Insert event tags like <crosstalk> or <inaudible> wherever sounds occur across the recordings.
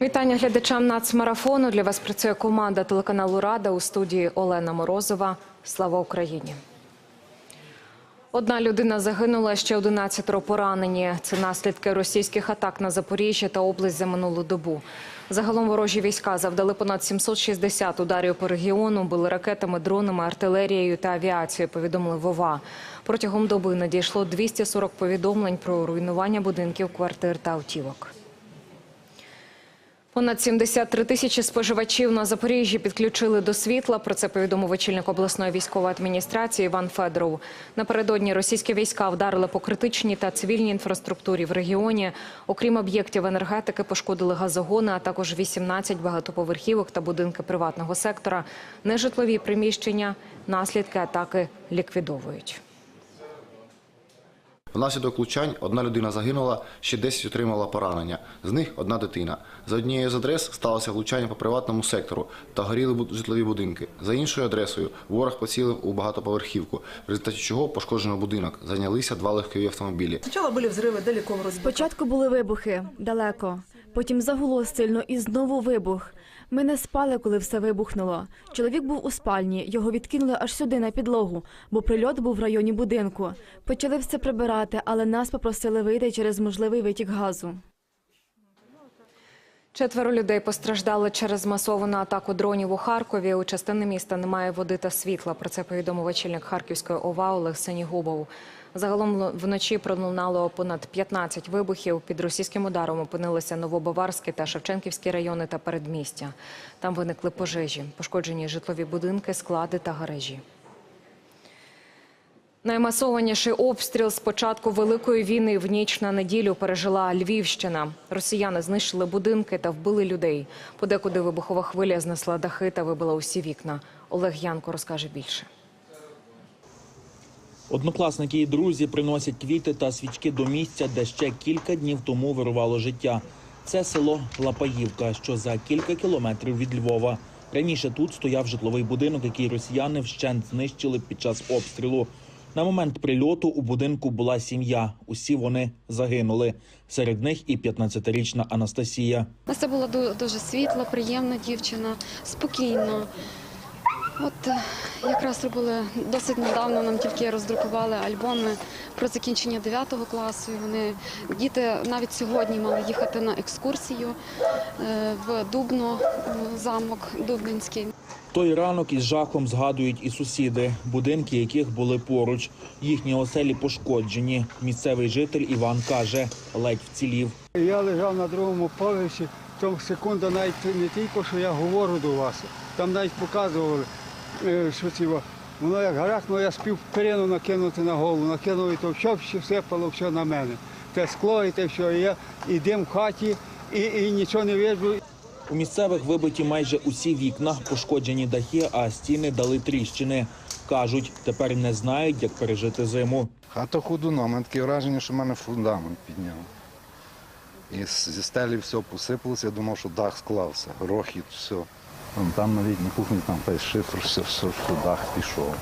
Вітання глядачам нацмарафону. Для вас працює команда телеканалу Рада у студії Олена Морозова. Слава Україні. Одна людина загинула, ще 11 поранені. Це наслідки російських атак на Запоріжжя та область за минулу добу. Загалом ворожі війська завдали понад 760 ударів по регіону, били ракетами, дронами, артилерією та авіацією. Повідомили ВОВА. Протягом доби надійшло 240 повідомлень про руйнування будинків, квартир та автівок. Понад 73 тисячі споживачів на Запоріжжі підключили до світла. Про це повідомив очільник обласної військової адміністрації Іван Федоров. Напередодні російські війська вдарили по критичній та цивільній інфраструктурі в регіоні. Окрім об'єктів енергетики, пошкодили газогони, а також 18 багатоповерхівок та будинки приватного сектора. Нежитлові приміщення, наслідки атаки ліквідовують. Внаслідок влучань одна людина загинула, ще 10 отримала поранення. З них одна дитина. За однією з адрес сталося влучання по приватному сектору та горіли бу- житлові будинки. За іншою адресою ворог поцілив у багатоповерхівку, в результаті чого пошкоджено будинок. Зайнялися два легкові автомобілі. Сначала были взрывы далеко в Розборке. Спочатку були вибухи далеко, потім загуло сильно і знову вибух. Ми не спали, коли все вибухнуло. Чоловік був у спальні, його відкинули аж сюди на підлогу, бо прильот був в районі будинку. Почали все прибирати, але нас попросили вийти через можливий витік газу. Четверо людей постраждали через масовану атаку дронів у Харкові. У частини міста немає води та світла. Про це повідомив очільник Харківської ОВА Олег Сенігубов. Загалом вночі пролунало понад 15 вибухів. Під російським ударом опинилися Новобаварський та Шевченківські райони та передмістя. Там виникли пожежі, пошкоджені житлові будинки, склади та гаражі. Наймасованіший обстріл з початку великої війни в ніч на неділю пережила Львівщина. Росіяни знищили будинки та вбили людей. Подекуди вибухова хвиля знесла дахи та вибила усі вікна. Олег Янко розкаже більше. Однокласники і друзі приносять квіти та свічки до місця, де ще кілька днів тому вирувало життя. Це село Лапаївка, що за кілька кілометрів від Львова. Раніше тут стояв житловий будинок, який росіяни вщент знищили під час обстрілу. На момент прильоту у будинку була сім'я. Усі вони загинули. Серед них і 15-річна Анастасія. Настя була ду- дуже світла, приємна дівчина, спокійна. От е, якраз робили досить недавно, нам тільки роздрукували альбоми про закінчення 9 класу. І вони діти навіть сьогодні мали їхати на екскурсію е, в Дубно, в замок Дубнинський. Той ранок із жахом згадують і сусіди, будинки яких були поруч. Їхні оселі пошкоджені. Місцевий житель Іван каже, ледь вцілів. Я лежав на другому поверсі, тому секунда навіть не тільки, що я говорю до вас, там навіть показували, що ці, воно як гарахнуло, я спів перину накинути на голову, накинув і то все, все сипало все на мене. Те скло і те все, і я і дим в хаті, і, і нічого не видно. У місцевих вибиті майже усі вікна, пошкоджені дахи, а стіни дали тріщини. Кажуть, тепер не знають, як пережити зиму. Хата ходуна, у мене таке враження, що в мене фундамент підняв. І зі стелі все посипалося, я думав, що дах склався, рохіт, все. Там навіть на кухні там весь шифр, все, все, що дах пішов.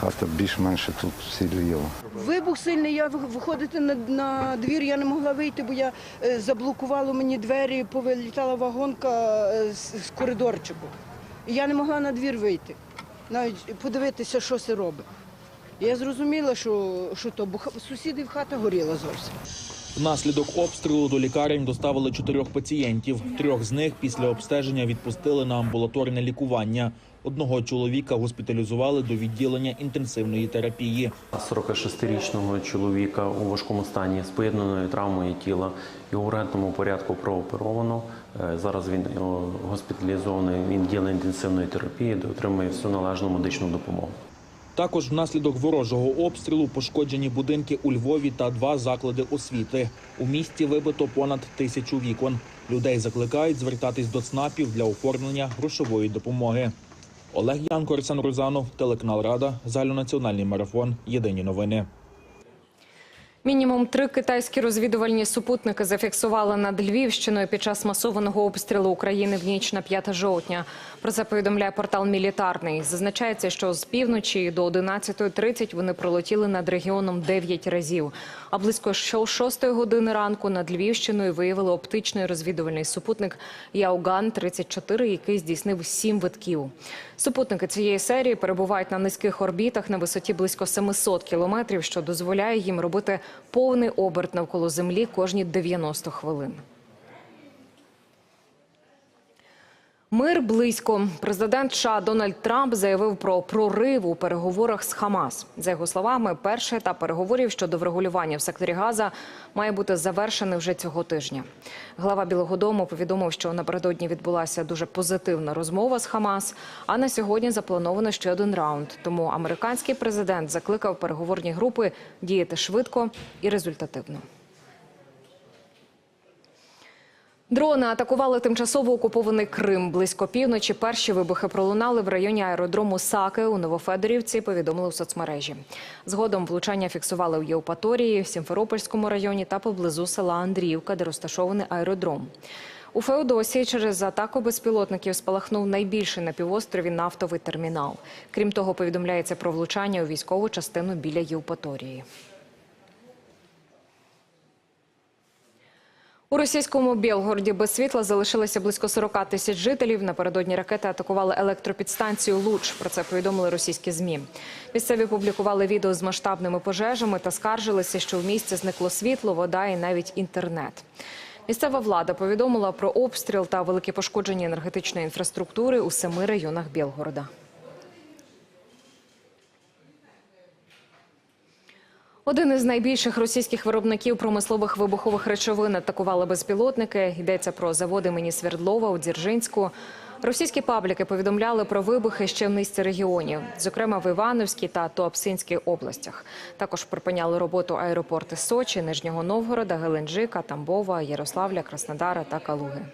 Хата більш-менше тут сіліла. Вибух сильний, я виходити на, на двір я не могла вийти, бо я е, заблокувало мені двері, повилітала вагонка е, з, з коридорчику. Я не могла на двір вийти, навіть подивитися, що це робить. Я зрозуміла, що, що то, бо ха- сусідів хата горіла зовсім. Внаслідок обстрілу до лікарень доставили чотирьох пацієнтів. Трьох з них після обстеження відпустили на амбулаторне лікування. Одного чоловіка госпіталізували до відділення інтенсивної терапії. 46-річного чоловіка у важкому стані з поєднаною травмою тіла. Його в ургентному порядку прооперовано. Е, Зараз він е, госпіталізований в відділення інтенсивної терапії, де отримує всю належну медичну допомогу. Також внаслідок ворожого обстрілу пошкоджені будинки у Львові та два заклади освіти. У місті вибито понад тисячу вікон. Людей закликають звертатись до ЦНАПів для оформлення грошової допомоги. Олег Янко, Арсен Розанов, телеканал Рада, загальнонаціональний марафон. Єдині новини. Мінімум три китайські розвідувальні супутники зафіксували над Львівщиною під час масованого обстрілу України в ніч на 5 жовтня. Про це повідомляє портал Мілітарний. Зазначається, що з півночі до 11.30 вони пролетіли над регіоном 9 разів. А близько 6 години ранку над Львівщиною виявили оптичний розвідувальний супутник Яуган-34, який здійснив сім витків. Супутники цієї серії перебувають на низьких орбітах на висоті близько 700 кілометрів, що дозволяє їм робити повний оберт навколо Землі кожні 90 хвилин. Мир близько. Президент США Дональд Трамп заявив про прорив у переговорах з Хамас. За його словами, перший етап переговорів щодо врегулювання в секторі Газа має бути завершений вже цього тижня. Глава Білого Дому повідомив, що напередодні відбулася дуже позитивна розмова з Хамас. А на сьогодні заплановано ще один раунд. Тому американський президент закликав переговорні групи діяти швидко і результативно. Дрони атакували тимчасово окупований Крим. Близько півночі перші вибухи пролунали в районі аеродрому Саки у Новофедорівці, повідомили у соцмережі. Згодом влучання фіксували в Євпаторії, в Сімферопольському районі та поблизу села Андріївка, де розташований аеродром. У Феодосії через атаку безпілотників спалахнув найбільший на півострові нафтовий термінал. Крім того, повідомляється про влучання у військову частину біля Євпаторії. У російському Білгороді без світла залишилося близько 40 тисяч жителів. Напередодні ракети атакували електропідстанцію Луч. Про це повідомили російські змі. Місцеві публікували відео з масштабними пожежами та скаржилися, що в місті зникло світло, вода і навіть інтернет. Місцева влада повідомила про обстріл та великі пошкодження енергетичної інфраструктури у семи районах Білгорода. Один із найбільших російських виробників промислових вибухових речовин атакували безпілотники. Йдеться про завод імені Свердлова у Дзержинську. Російські пабліки повідомляли про вибухи ще в низці регіонів, зокрема в Івановській та Туапсинській областях. Також припиняли роботу аеропорти Сочі, Нижнього Новгорода, Геленджика, Тамбова, Ярославля, Краснодара та Калуги.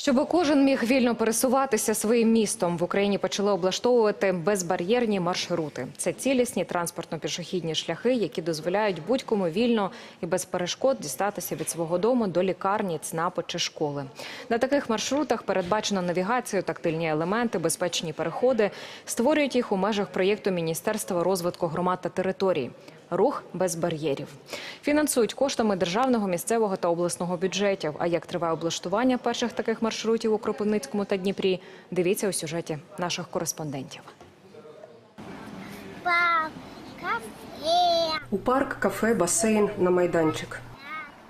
Щоб кожен міг вільно пересуватися своїм містом, в Україні почали облаштовувати безбар'єрні маршрути. Це цілісні транспортно-пішохідні шляхи, які дозволяють будь-кому вільно і без перешкод дістатися від свого дому до лікарні, ЦНАПу чи школи. На таких маршрутах передбачено навігацію, тактильні елементи, безпечні переходи. Створюють їх у межах проєкту Міністерства розвитку громад та територій. Рух без бар'єрів фінансують коштами державного, місцевого та обласного бюджетів. А як триває облаштування перших таких маршрутів у Кропивницькому та Дніпрі? Дивіться у сюжеті наших кореспондентів. У парк, кафе, басейн на майданчик.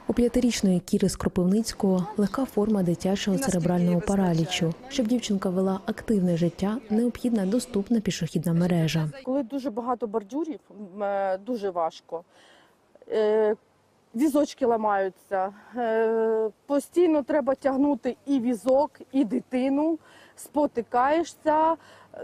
У п'ятирічної Кіри з Кропивницького легка форма дитячого церебрального паралічу. Щоб дівчинка вела активне життя, необхідна доступна пішохідна мережа. Коли дуже багато бордюрів, е, дуже важко. Е, Візочки ламаються. Е, Постійно треба тягнути і візок, і дитину. Спотикаєшся.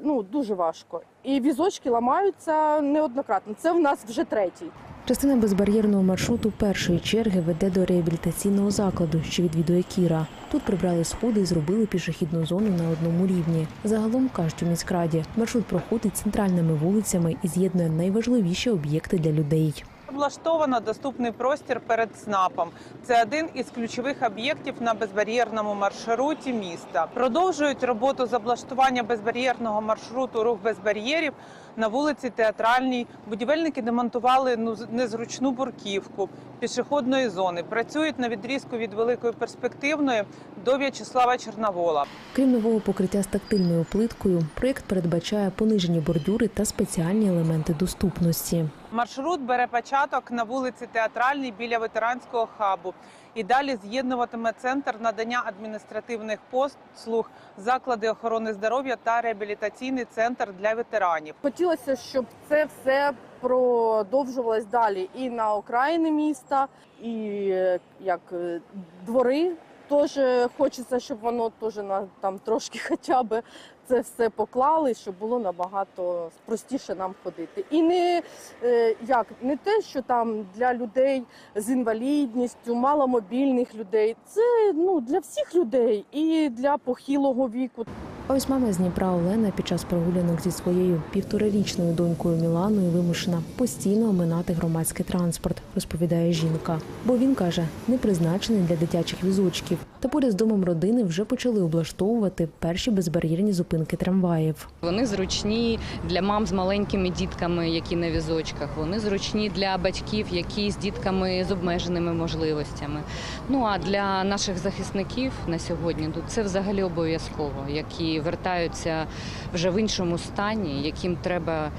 Ну, дуже важко. І візочки ламаються неоднократно. Це в нас вже третій. Частина безбар'єрного маршруту першої черги веде до реабілітаційного закладу, що відвідує Кіра. Тут прибрали сходи і зробили пішохідну зону на одному рівні. Загалом кажуть у міськраді, маршрут проходить центральними вулицями і з'єднує найважливіші об'єкти для людей. Облаштовано доступний простір перед ЦНАПом. Це один із ключових об'єктів на безбар'єрному маршруті міста. Продовжують роботу з облаштування безбар'єрного маршруту рух без бар'єрів на вулиці Театральній. Будівельники демонтували ну, незручну бурківку пішохідної зони. Працюють на відрізку від великої перспективної до В'ячеслава Чорновола. Крім нового покриття з тактильною плиткою, проєкт передбачає понижені бордюри та спеціальні елементи доступності. Маршрут бере початок на вулиці Театральній біля ветеранського хабу. І далі з'єднуватиме центр надання адміністративних послуг, заклади охорони здоров'я та реабілітаційний центр для ветеранів. Хотілося, щоб це все продовжувалось далі і на окраїни міста, і е, як е, двори. Теж хочеться, щоб воно теж на там трошки <laughs> хоча б це все поклали, щоб було набагато простіше нам ходити. І не е, як не те, що там для людей з інвалідністю, маломобільних людей. Це ну для всіх людей і для похилого віку. А ось мама з Дніпра Олена під час прогулянок зі своєю півторарічною донькою Міланою вимушена постійно оминати громадський транспорт, розповідає жінка. Бо він каже, не призначений для дитячих візочків. Та поряд з домом родини вже почали облаштовувати перші безбар'єрні зупинки трамваїв. Вони зручні для мам з маленькими дітками, які на візочках. Вони зручні для батьків, які з дітками з обмеженими можливостями. Ну а для наших захисників на сьогодні тут це взагалі обов'язково, які вертаються вже в іншому стані, яким треба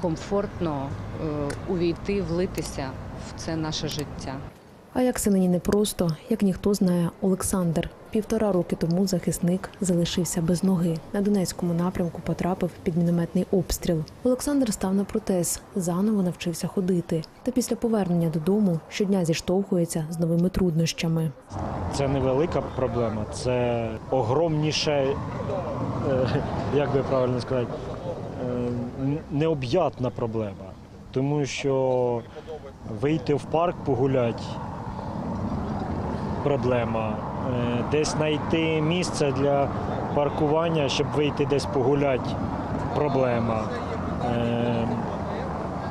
комфортно е, увійти, влитися в це наше життя. А як це нині непросто, як ніхто знає Олександр. Півтора роки тому захисник залишився без ноги. На Донецькому напрямку потрапив під мінометний обстріл. Олександр став на протез, заново навчився ходити. Та після повернення додому щодня зіштовхується з новими труднощами. Це невелика проблема, це огромніше, е, як би правильно сказати, е, необ'ятна проблема. Тому що вийти в парк погуляти проблема. Е, Десь знайти місце для паркування, щоб вийти десь погуляти проблема. Е,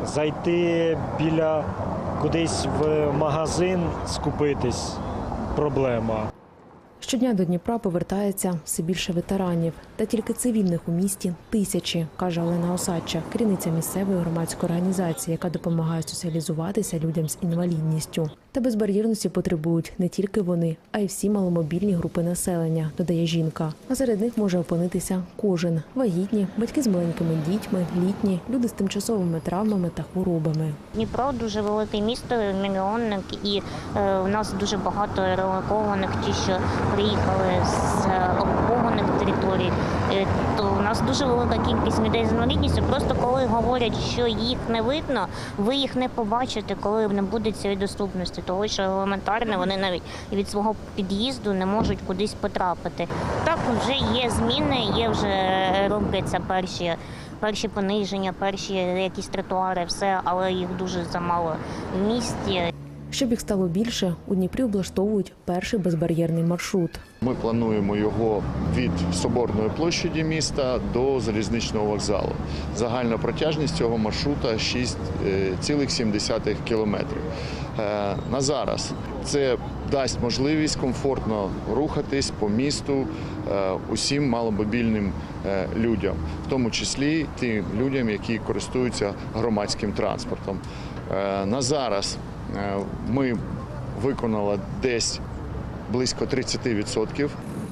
Зайти біля кудись в магазин скупитись проблема. Щодня до Дніпра повертається все більше ветеранів, та тільки цивільних у місті тисячі, каже Олена Осадча, керівниця місцевої громадської організації, яка допомагає соціалізуватися людям з інвалідністю. Та безбар'єрності потребують не тільки вони, а й всі маломобільні групи населення, додає жінка. А серед них може опинитися кожен вагітні, батьки з маленькими дітьми, літні, люди з тимчасовими травмами та хворобами. Дніпро дуже велике місто, мільйонник, і е, у нас дуже багато релокованих, ті, що приїхали з е, окупованих територій. Е, то у нас дуже велика кількість людей з інвалідністю. Просто коли говорять, що їх не видно, ви їх не побачите, коли не буде цієї доступності. Того що елементарно вони навіть від свого під'їзду не можуть кудись потрапити. Так вже є зміни, є вже е, робляться перші. Перші пониження, перші якісь тротуари, все, але їх дуже замало в місті. Щоб їх стало більше, у Дніпрі облаштовують перший безбар'єрний маршрут. Ми плануємо його від Соборної площаді міста до залізничного вокзалу. Загальна протяжність цього маршрута 6,7 кілометрів. Е, На зараз це дасть можливість комфортно рухатись по місту е, усім маломобільним е, людям, в тому числі тим людям, які користуються громадським транспортом. На зараз ми виконали десь близько 30%.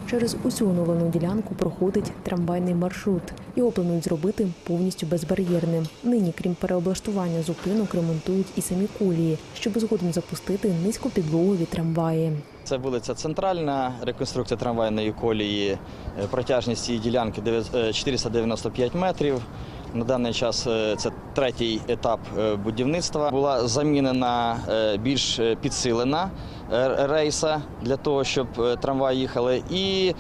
Через усю оновлену ділянку проходить трамвайний маршрут. Його планують зробити повністю безбар'єрним. Нині, крім переоблаштування зупинок, ремонтують і самі колії, щоб згодом запустити низькопідлогові трамваї. Це вулиця Центральна, реконструкція трамвайної колії, е, протяжність цієї ділянки е, 495 метрів. На даний час е, це третій етап е, будівництва. Була замінена е, більш е, підсилена рейса для того, щоб трамваї їхали. І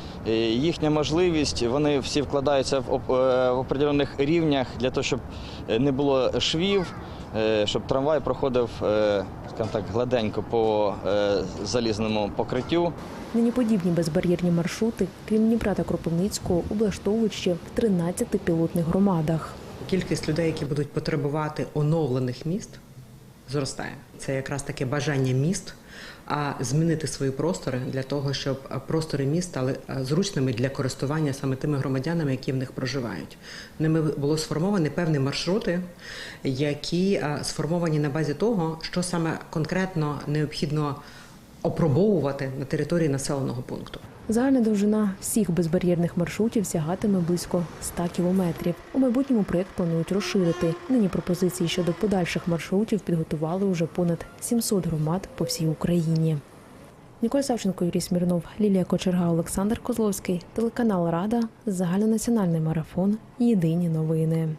їхня можливість, вони всі вкладаються в оп- в определених рівнях для того, щоб не було швів, щоб трамвай проходив так, гладенько по залізному покриттю. Нині подібні безбар'єрні маршрути, крім Дніпра та Кропивницького, облаштовують ще в 13 пілотних громадах. Кількість людей, які будуть потребувати оновлених міст, зростає. Це якраз таке бажання міст а змінити свої простори для того, щоб простори міст стали зручними для користування саме тими громадянами, які в них проживають. Ними було сформовані певні маршрути, які сформовані на базі того, що саме конкретно необхідно опробовувати на території населеного пункту. Загальна довжина всіх безбар'єрних маршрутів сягатиме близько 100 кілометрів. У майбутньому проєкт планують розширити. Нині пропозиції щодо подальших маршрутів підготували вже понад 700 громад по всій Україні. Ніколь Савченко, Юрій Смірнов, Лілія Кочерга, Олександр Козловський, телеканал Рада, загальнонаціональний марафон. Єдині новини.